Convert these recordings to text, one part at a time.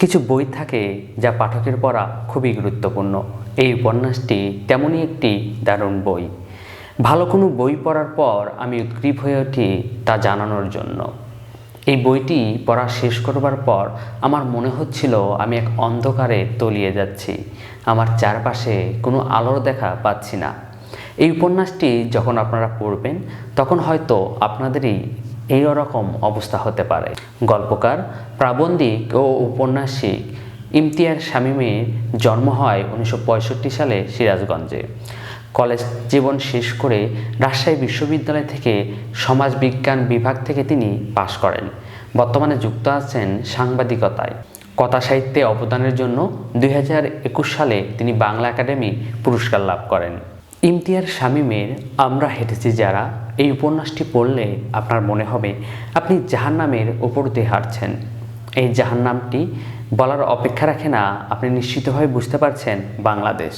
কিছু বই থাকে যা পাঠকের পড়া খুবই গুরুত্বপূর্ণ। এই উপন্যাসটি তেমনই একটি দারুণ বই। ভালো কোনো বই পড়ার পর আমি উদ্গ্রীব হয়ে উঠি তা জানানোর জন্য। এই বইটি পড়া শেষ করবার পর আমার মনে হচ্ছিল আমি এক অন্ধকারে তলিয়ে যাচ্ছি। আমার চারপাশে কোনো আলোর দেখা পাচ্ছি না। এই উপন্যাসটি যখন আপনারা পড়বেন, তখন হয়তো আপনাদেরই এই রকম অবস্থা হতে পারে। গল্পকার, প্রাবন্ধিক ও উপন্যাসিক ইমতিয়ার শামীমের জন্ম হয় উনিশশো পঁয়ষট্টি সালে সিরাজগঞ্জে। কলেজ জীবন শেষ করে রাজশাহী বিশ্ববিদ্যালয় থেকে সমাজবিজ্ঞান বিভাগ থেকে তিনি পাশ করেন। বর্তমানে যুক্ত আছেন সাংবাদিকতায়। কথা সাহিত্যে অবদানের জন্য দু হাজার একুশ সালে তিনি বাংলা একাডেমি পুরস্কার লাভ করেন। ইমতিয়ার শামীমের আমরা হেঁটেছি যারা এই উপন্যাসটি পড়লে আপনার মনে হবে, আপনি জাহান্নামের উপর দিয়ে হাঁটছেন। এই জাহান্নামটি বলার অপেক্ষা রাখে না, আপনি নিশ্চিতভাবে বুঝতে পারছেন বাংলাদেশ।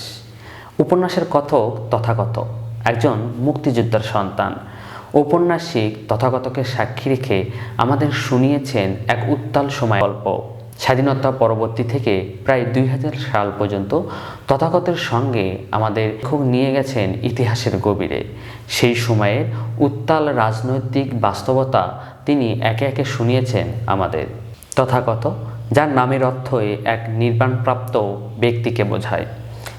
উপন্যাসের কথক তথাগত, একজন মুক্তিযোদ্ধার সন্তান। ঔপন্যাসিক তথাগতকে সাক্ষী রেখে আমাদের শুনিয়েছেন এক উত্তাল সময় গল্প। স্বাধীনতা পরবর্তী থেকে প্রায় দুই হাজার সাল পর্যন্ত তথাগতের সঙ্গে আমাদের খুব নিয়ে গেছেন ইতিহাসের গভীরে। সেই সময়ের উত্তাল রাজনৈতিক বাস্তবতা তিনি একে একে শুনিয়েছেন আমাদের। তথাগত যার নামের অর্থই এক নির্বাণপ্রাপ্ত ব্যক্তিকে বোঝায়।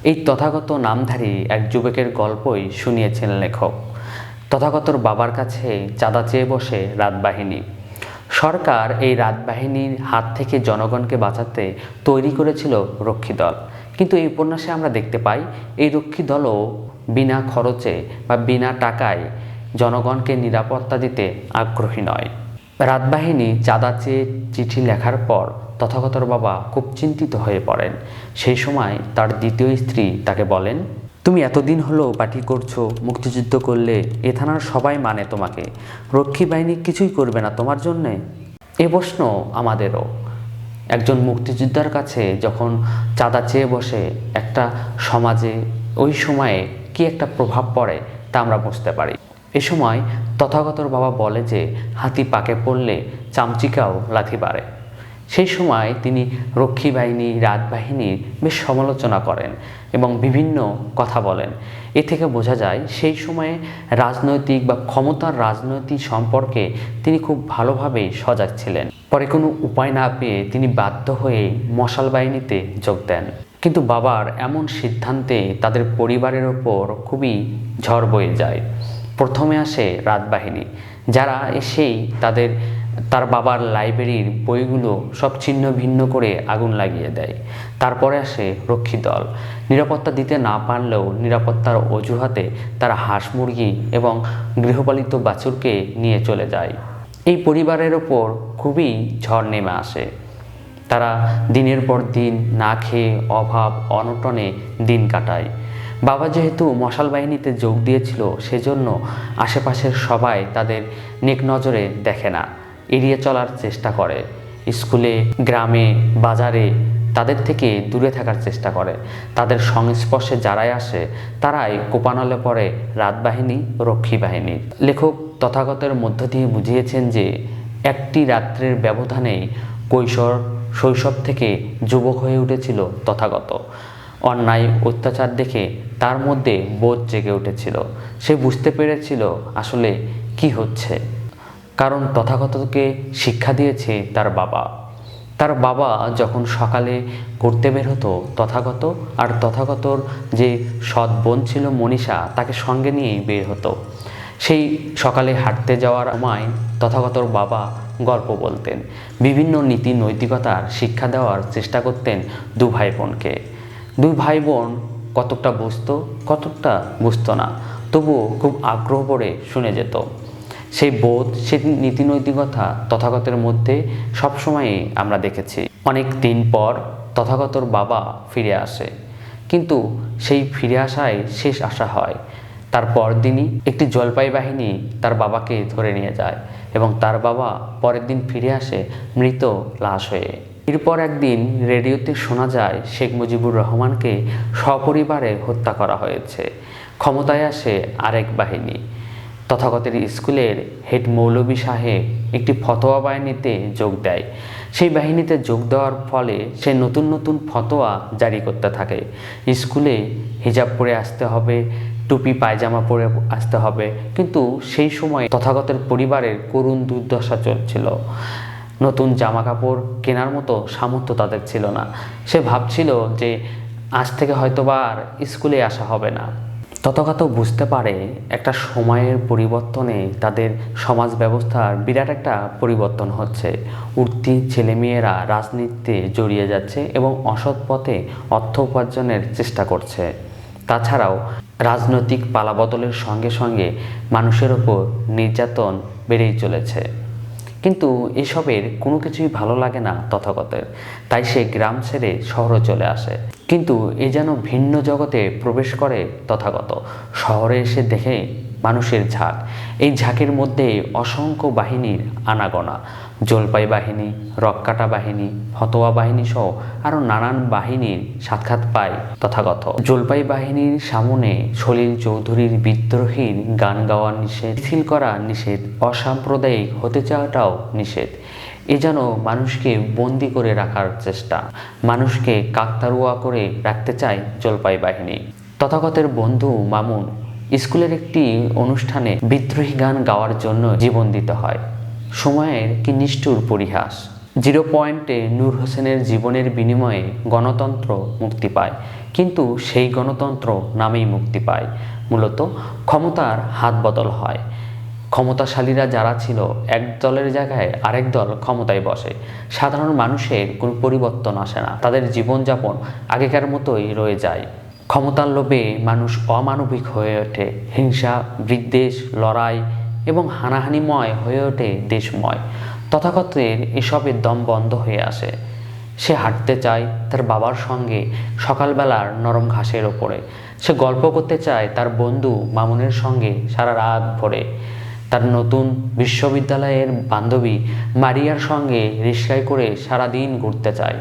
এই তথাগত নামধারী এক যুবকের গল্পই শুনিয়েছেন লেখক। তথাগতর বাবার কাছে চাঁদা চেয়ে বসে রাতবাহিনী। সরকার এই রাতবাহিনীর হাত থেকে জনগণকে বাঁচাতে তৈরি করেছিল রক্ষী দল। কিন্তু এই উপন্যাসে আমরা দেখতে পাই, এই রক্ষী দলও বিনা খরচে বা বিনা টাকায় জনগণকে নিরাপত্তা দিতে আগ্রহী নয়। রাতবাহিনী চাঁদা চেয়ে চিঠি লেখার পর তথাগতর বাবা খুব চিন্তিত হয়ে পড়েন। সেই সময় তার দ্বিতীয় স্ত্রী তাকে বলেন তুমি এতদিন হলো পার্টি করছ, মুক্তিযুদ্ধ করলে, এ থানার সবাই মানে তোমাকে। রক্ষী বাহিনী কিছুই করবে না তোমার জন্যে? এ প্রশ্ন আমাদেরও। একজন মুক্তিযোদ্ধার কাছে যখন চাঁদা চেয়ে বসে একটা সমাজে, ওই সময়ে কি একটা প্রভাব পড়ে তা আমরা বুঝতে পারি। এ সময় তথাগতর বাবা বলে যে, হাতি পাকে পড়লে চামচিকাও লাথি বাড়ে সেই সময় তিনি রক্ষী বাহিনী, রাত বাহিনীর বেশ সমালোচনা করেন এবং বিভিন্ন কথা বলেন। এ থেকে বোঝা যায় সেই সময়ে রাজনৈতিক বা ক্ষমতার রাজনৈতিক সম্পর্কে তিনি খুব ভালোভাবে সজাগ ছিলেন। পরে কোনো উপায় না পেয়ে তিনি বাধ্য হয়ে মশাল বাহিনীতে যোগ দেন। কিন্তু বাবার এমন সিদ্ধান্তে তাদের পরিবারের ওপর খুবই ঝড় বয়ে যায়। প্রথমে আসে রাত বাহিনী, যারা এসেই তাদের তার বাবার লাইব্রেরির বইগুলো সব ছিন্ন ভিন্ন করে আগুন লাগিয়ে দেয়। তারপরে আসে রক্ষী দল। নিরাপত্তা দিতে না পারলেও নিরাপত্তার অজুহাতে তারা হাঁস মুরগি এবং গৃহপালিত বাছুরকে নিয়ে চলে যায়। এই পরিবারের ওপর খুবই ঝড় নেমে আসে। তারা দিনের পর দিন না খেয়ে অভাব, অনটনে দিন কাটায়। বাবা যেহেতু মশাল বাহিনীতে যোগ দিয়েছিল, সেজন্য আশেপাশের সবাই তাদের নেক নজরে দেখে না। এড়িয়ে চলার চেষ্টা করে। স্কুলে, গ্রামে, বাজারে তাদের থেকে দূরে থাকার চেষ্টা করে। তাদের সংস্পর্শে যারাই আসে, তারাই কোপানলে পড়ে রাত বাহিনী রক্ষী বাহিনী লেখক তথাগতের মধ্য দিয়ে বুঝিয়েছেন যে, একটি রাত্রের ব্যবধানেই কৈশোর, শৈশব থেকে যুবক হয়ে উঠেছিল তথাগত। অন্যায় অত্যাচার দেখে তার মধ্যে বোধ জেগে উঠেছিল। সে বুঝতে পেরেছিল আসলে কি হচ্ছে। কারণ তথাগতকে শিক্ষা দিয়েছে তার বাবা। তার বাবা যখন সকালে ঘুরতে বের হতো, তথাগত আর তথাগতর যে সৎ বোন ছিল মনীষা, তাকে সঙ্গে নিয়েই বের হতো। সেই সকালে হাঁটতে যাওয়ার সময় তথাগতর বাবা গল্প বলতেন, বিভিন্ন নীতি নৈতিকতার শিক্ষা দেওয়ার চেষ্টা করতেন দু ভাই বোনকে দুই ভাই বোন কতকটা বুঝতো কতকটা বুঝতো না, তবুও খুব আগ্রহ করে শুনে যেত। সেই বোধ, সেই নীতি নৈতিকতা তথাগতের মধ্যে সবসময়ই আমরা দেখেছি। অনেক দিন পর তথাগতর বাবা ফিরে আসে। কিন্তু সেই ফিরে আসায় শেষ আশা হয়। তার পরদিনই একটি জলপাই বাহিনী তার বাবাকে ধরে নিয়ে যায় এবং তার বাবা পরের দিন ফিরে আসে মৃত লাশ হয়ে। এরপর একদিন রেডিওতে শোনা যায়, শেখ মুজিবুর রহমানকে সপরিবারে হত্যা করা হয়েছে। ক্ষমতায় আসে আরেক বাহিনী। তথাগতের স্কুলের হেড মৌলভী সাহেব একটি ফতোয়া বাহিনীতে যোগ দেয়। সেই বাহিনীতে যোগ দেওয়ার ফলে সে নতুন নতুন ফতোয়া জারি করতে থাকে। স্কুলে হিজাব পরে আসতে হবে, টুপি, পায়জামা পরে আসতে হবে। কিন্তু সেই সময় তথাগতের পরিবারের করুণ দুর্দশা চলছিল। নতুন জামা কাপড় কেনার মতো সামর্থ্য তাদের ছিল না। সে ভাবছিল যে আজ থেকে হয়তোবা আর স্কুলে আসা হবে না। তথাগত বুঝতে পারে একটা সময়ের পরিবর্তনে তাদের সমাজ ব্যবস্থার বিরাট একটা পরিবর্তন হচ্ছে। উঠতি ছেলেমেয়েরা রাজনীতিতে জড়িয়ে যাচ্ছে এবং অসৎ পথে অর্থ উপার্জনের চেষ্টা করছে। তাছাড়াও রাজনৈতিক পালাবদলের সঙ্গে সঙ্গে মানুষের ওপর নির্যাতন বেড়েই চলেছে। কিন্তু এসবের কোনো কিছুই ভালো লাগে না তথাগতের। তাই সে গ্রাম ছেড়ে শহরে চলে আসে। কিন্তু এ যেন ভিন্ন জগতে প্রবেশ করে তথাগত। শহরে এসে দেখে মানুষের ঝাঁক। এই ঝাঁকের মধ্যে অসংখ্য বাহিনীর আনাগোনা। জলপাই বাহিনী, রক্কাটা বাহিনী, ফতোয়া বাহিনী সহ আরও নানান বাহিনীর সাক্ষাৎ পায় তথাগত। জলপাই বাহিনীর সামনে সলিল চৌধুরীর বিদ্রোহীর গান গাওয়া নিষেধ মিছিল করা নিষেধ, অসাম্প্রদায়িক হতে চাওয়াটাও নিষেধ। এ যেন মানুষকে বন্দি করে রাখার চেষ্টা, মানুষকে কাকতারুয়া করে রাখতে চায় জলপাই বাহিনী। তথাগতের বন্ধু মামুন, স্কুলের একটি অনুষ্ঠানে বিদ্রোহী গান গাওয়ার জন্য জীবন দিতে হয়। সময়ের কি নিষ্ঠুর পরিহাস? জিরো পয়েন্টে নূর হোসেনের জীবনের বিনিময়ে গণতন্ত্র মুক্তি পায়, কিন্তু সেই গণতন্ত্র নামেই মুক্তি পায়। মূলত ক্ষমতার হাত বদল হয়। ক্ষমতাশালীরা যারা ছিল, এক দলের জায়গায় আরেক দল ক্ষমতায় বসে। সাধারণ মানুষের কোনো পরিবর্তন আসে না, তাদের জীবনযাপন আগেকার মতোই রয়ে যায়। ক্ষমতার লোভে মানুষ অমানবিক হয়ে ওঠে। হিংসা, বিদ্বেষ, লড়াই এবং হানাহানিময় হয়ে ওঠে দেশময়। তথাকথের এসবের দম বন্ধ হয়ে আসে। সে হাঁটতে চায় তার বাবার সঙ্গে সকালবেলার নরম ঘাসের ওপরে। সে গল্প করতে চায় তার বন্ধু মামুনের সঙ্গে সারা রাত ভরে। তার নতুন বিশ্ববিদ্যালয়ের বান্ধবী মারিয়ার সঙ্গে রিক্সায় করে সারাদিন ঘুরতে চায়।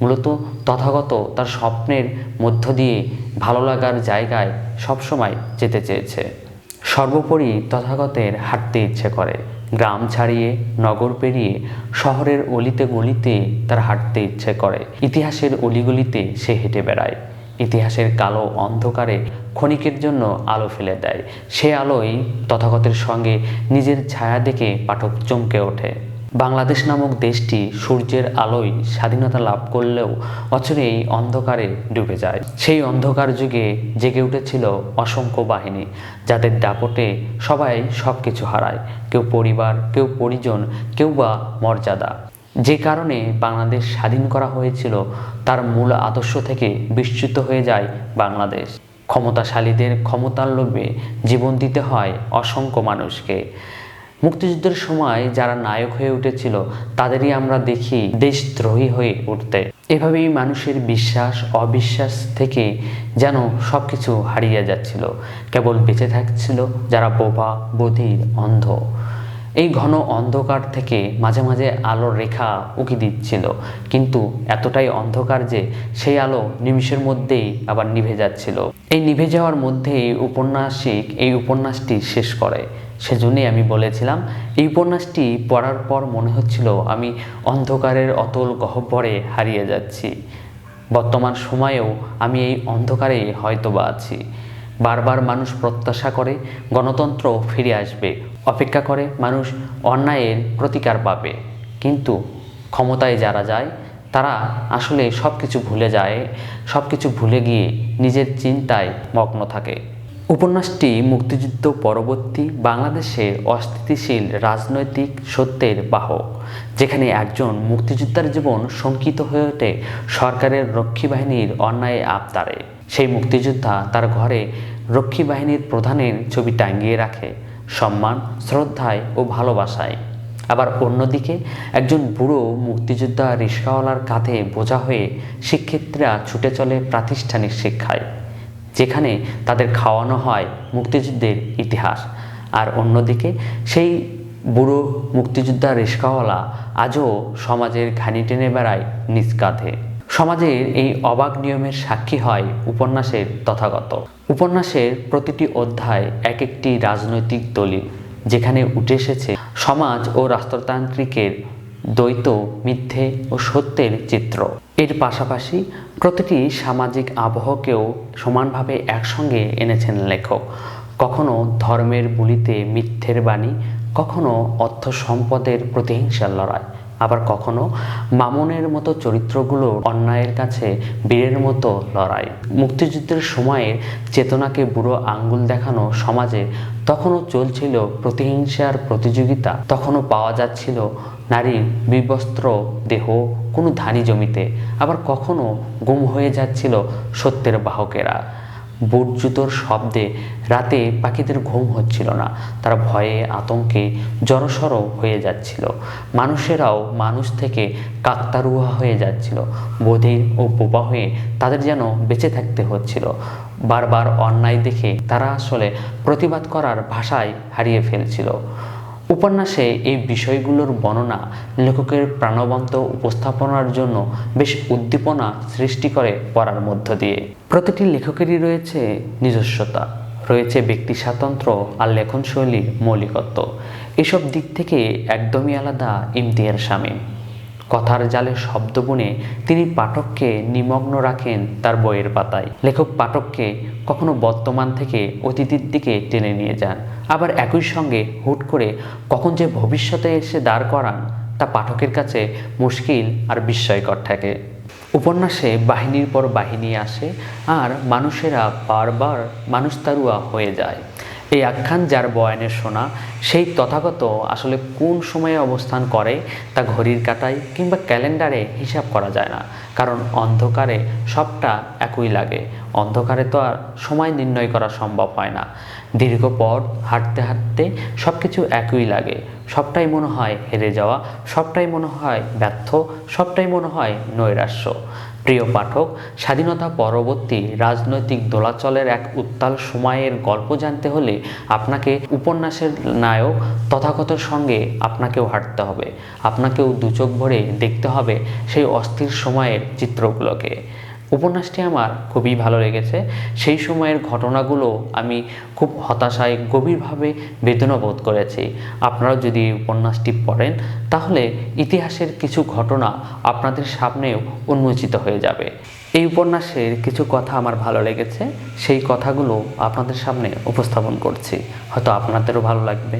মূলত তথাগত তার স্বপ্নের মধ্য দিয়ে ভালো লাগার জায়গায় সবসময় যেতে চেয়েছে। সর্বোপরি তথাগতের হাঁটতে ইচ্ছে করে। গ্রাম ছাড়িয়ে, নগর পেরিয়ে, শহরের অলিতে গলিতে তার হাঁটতে ইচ্ছে করে। ইতিহাসের অলিগলিতে সে হেঁটে বেড়ায়। ইতিহাসের কালো অন্ধকারে ক্ষণিকের জন্য আলো ফেলে দেয়। সে আলোই তথাগতের সঙ্গে নিজের ছায়া দেখে পাঠক চমকে ওঠে। বাংলাদেশ নামক দেশটি সূর্যের আলোয় স্বাধীনতা লাভ করলেও অচরেই অন্ধকারে ডুবে যায়। সেই অন্ধকার যুগে জেগে উঠেছিল অসংখ্য বাহিনী, যাদের দাপটে সবাই সব কিছু হারায়। কেউ পরিবার, কেউ পরিজন, কেউ বা মর্যাদা। যে কারণে বাংলাদেশ স্বাধীন করা হয়েছিল, তার মূল আদর্শ থেকে বিচ্যুত হয়ে যায় বাংলাদেশ। ক্ষমতাশালীদের ক্ষমতার লোভে জীবন দিতে হয় অসংখ্য মানুষকে। মুক্তিযুদ্ধের সময় যারা নায়ক হয়ে উঠেছিল, তাদেরই আমরা দেখি দেশদ্রোহী হয়ে উঠতে। এভাবেই মানুষের বিশ্বাস, অবিশ্বাস থেকে যেন সব কিছু হারিয়ে যাচ্ছিল। কেবল বেঁচে থাকছিল যারা বোবা, বধির, অন্ধ। এই ঘন অন্ধকার থেকে মাঝে মাঝে আলোর রেখা উকি দিচ্ছিল। কিন্তু এতটাই অন্ধকার যে সেই আলো নিমিষের মধ্যেই আবার নিভে যাচ্ছিল। এই নিভে যাওয়ার মধ্যেই উপন্যাসিক এই উপন্যাসটি শেষ করে। সেজন্যই আমি বলেছিলাম, এই উপন্যাসটি পড়ার পর মনে হচ্ছিল আমি অন্ধকারের অতল গহ্বরে হারিয়ে যাচ্ছি। বর্তমান সময়েও আমি এই অন্ধকারে হয়তোবা আছি। বারবার মানুষ প্রত্যাশা করে গণতন্ত্র ফিরে আসবে অপেক্ষা করে মানুষ অন্যায়ের প্রতিকার পাবে। কিন্তু ক্ষমতায় যারা যায়, তারা আসলে সব কিছু ভুলে যায় সব কিছু ভুলে গিয়ে নিজের চিন্তায় মগ্ন থাকে। উপন্যাসটি মুক্তিযুদ্ধ পরবর্তী বাংলাদেশের অস্থিতিশীল রাজনৈতিক সত্যের বাহক, যেখানে একজন মুক্তিযোদ্ধার জীবন শঙ্কিত হয়ে ওঠে সরকারের রক্ষী বাহিনীর অন্যায় আবতারে সেই মুক্তিযোদ্ধা তার ঘরে রক্ষী বাহিনীর প্রধানের ছবি টাঙ্গিয়ে রাখে। সম্মান, শ্রদ্ধায় ও ভালোবাসায়। আবার অন্যদিকে একজন বুড়ো মুক্তিযোদ্ধা রিস্কাওয়ালার কাঁধে বোঝা হয়ে শিক্ষার্থীরা ছুটে চলে প্রাতিষ্ঠানিক শিক্ষায়, যেখানে তাদের খাওয়ানো হয় মুক্তিযুদ্ধের ইতিহাস। আর অন্যদিকে সেই বুড়ো মুক্তিযোদ্ধা রিস্কাওয়ালা আজও সমাজের ঘানি টেনে বেড়ায় নিজ কাঁধে। সমাজের এই অবাক নিয়মের সাক্ষী হয় উপন্যাসের তথাগত। উপন্যাসের প্রতিটি অধ্যায় এক একটি রাজনৈতিক দলিল, যেখানে উঠে এসেছে সমাজ ও রাষ্ট্রতান্ত্রিকের দ্বৈত, মিথ্যে ও সত্যের চিত্র। এর পাশাপাশি প্রতিটি সামাজিক আবহকেও সমানভাবে একসঙ্গে এনেছেন লেখক। কখনো ধর্মের বুলিতে মিথ্যের বাণী, কখনো অর্থ সম্পদের প্রতিহিংসার লড়াই। আবার কখনো মামনের মতো চরিত্রগুলো অন্যায়ের কাছে বীরের মতো লড়াই। মুক্তিযুদ্ধের সময়ের চেতনাকে বুড়ো আঙ্গুল দেখানো সমাজে তখনও চলছিল প্রতিহিংসার প্রতিযোগিতা। তখনও পাওয়া যাচ্ছিল নারীর বিবস্ত্র, দেহ, কোনো ধানি জমিতে। আবার কখনো গুম হয়ে যাচ্ছিল সত্যের বাহকেরা। বুট জুতোর শব্দে রাতে পাখিদের ঘুম হচ্ছিল না। তারা ভয়ে আতঙ্কে জড়সড় হয়ে যাচ্ছিল। মানুষেরাও মানুষ থেকে কাকতারুয়া হয়ে যাচ্ছিল। বধির ও বোবা হয়ে তাদের যেন বেঁচে থাকতে হচ্ছিল। বারবার অন্যায় দেখে তারা আসলে প্রতিবাদ করার ভাষায় হারিয়ে ফেলছিল। উপন্যাসে এই বিষয়গুলোর বর্ণনা লেখকের প্রাণবন্ত উপস্থাপনার জন্য বেশ উদ্দীপনা সৃষ্টি করে পড়ার মধ্য দিয়ে। প্রতিটি লেখকেরই রয়েছে নিজস্বতা, রয়েছে ব্যক্তি স্বাতন্ত্র্য আর লেখনশৈলীর মৌলিকত্ব। এসব দিক থেকে একদমই আলাদা ইমতিয়ার শামীম। কথার জালে শব্দ বুনে তিনি পাঠককে নিমগ্ন রাখেন তার বইয়ের পাতায়। লেখক পাঠককে কখনো বর্তমান থেকে অতীতের দিকে টেনে নিয়ে যান, আবার একই সঙ্গে হুট করে কখন যে ভবিষ্যতে এসে দাঁড় করান তা পাঠকের কাছে মুশকিল আর বিস্ময়কর থাকে উপন্যাসে বাহিনীর পর বাহিনী আসে আর মানুষেরা বারবার মানুষ তারুয়া হয়ে যায়। এই আখ্যান যার বয়ানে শোনা সেই তথাগত আসলে কোন সময়ে অবস্থান করে তা ঘড়ির কাটায় কিংবা ক্যালেন্ডারে হিসাব করা যায় না। কারণ অন্ধকারে সবটা একই লাগে। অন্ধকারে তো আর সময় নির্ণয় করা সম্ভব হয় না। দীর্ঘ পথ, হাঁটতে হাঁটতে সব কিছু একই লাগে। সবটাই মনে হয় হেরে যাওয়া, সবটাই মনে হয় ব্যর্থ, সবটাই মনে হয় নৈরাশ্য। প্রিয় পাঠক, স্বাধীনতা পরবর্তী রাজনৈতিক দোলাচলের এক উত্তাল সময়ের গল্প জানতে হলে আপনাকে উপন্যাসের নায়ক তথাগতর সঙ্গে আপনাকেও হাঁটতে হবে। আপনাকেও দুচোখ ভরে দেখতে হবে সেই অস্থির সময়ের চিত্রগুলোকে। উপন্যাসটি আমার খুবই ভালো লেগেছে। সেই সময়ের ঘটনাগুলো আমি খুব হতাশায়, গভীরভাবে বেদনা বোধ করেছি। আপনারাও যদি এই উপন্যাসটি পড়েন, তাহলে ইতিহাসের কিছু ঘটনা আপনাদের সামনেও উন্মোচিত হয়ে যাবে। এই উপন্যাসের কিছু কথা আমার ভালো লেগেছে, সেই কথাগুলো আপনাদের সামনে উপস্থাপন করছি। হয়তো আপনাদেরও ভালো লাগবে।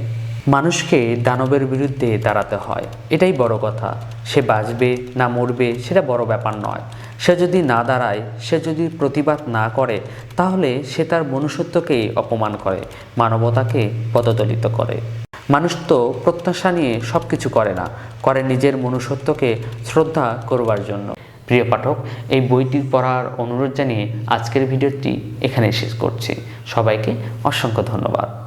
মানুষকে দানবের বিরুদ্ধে দাঁড়াতে হয়, এটাই বড় কথা। সে বাঁচবে না মরবে, সেটা বড় ব্যাপার নয়। সে যদি না দাঁড়ায়, সে যদি প্রতিবাদ না করে, তাহলে সে তার মনুষ্যত্বকেই অপমান করে, মানবতাকে পদদলিত করে। মানুষ তো প্রত্যাশা নিয়ে সব কিছু করে না, করে নিজের মনুষ্যত্বকে শ্রদ্ধা করবার জন্য। প্রিয় পাঠক, এই বইটির পড়ার অনুরোধ জানিয়ে আজকের ভিডিওটি এখানে শেষ করছি। সবাইকে অসংখ্য ধন্যবাদ।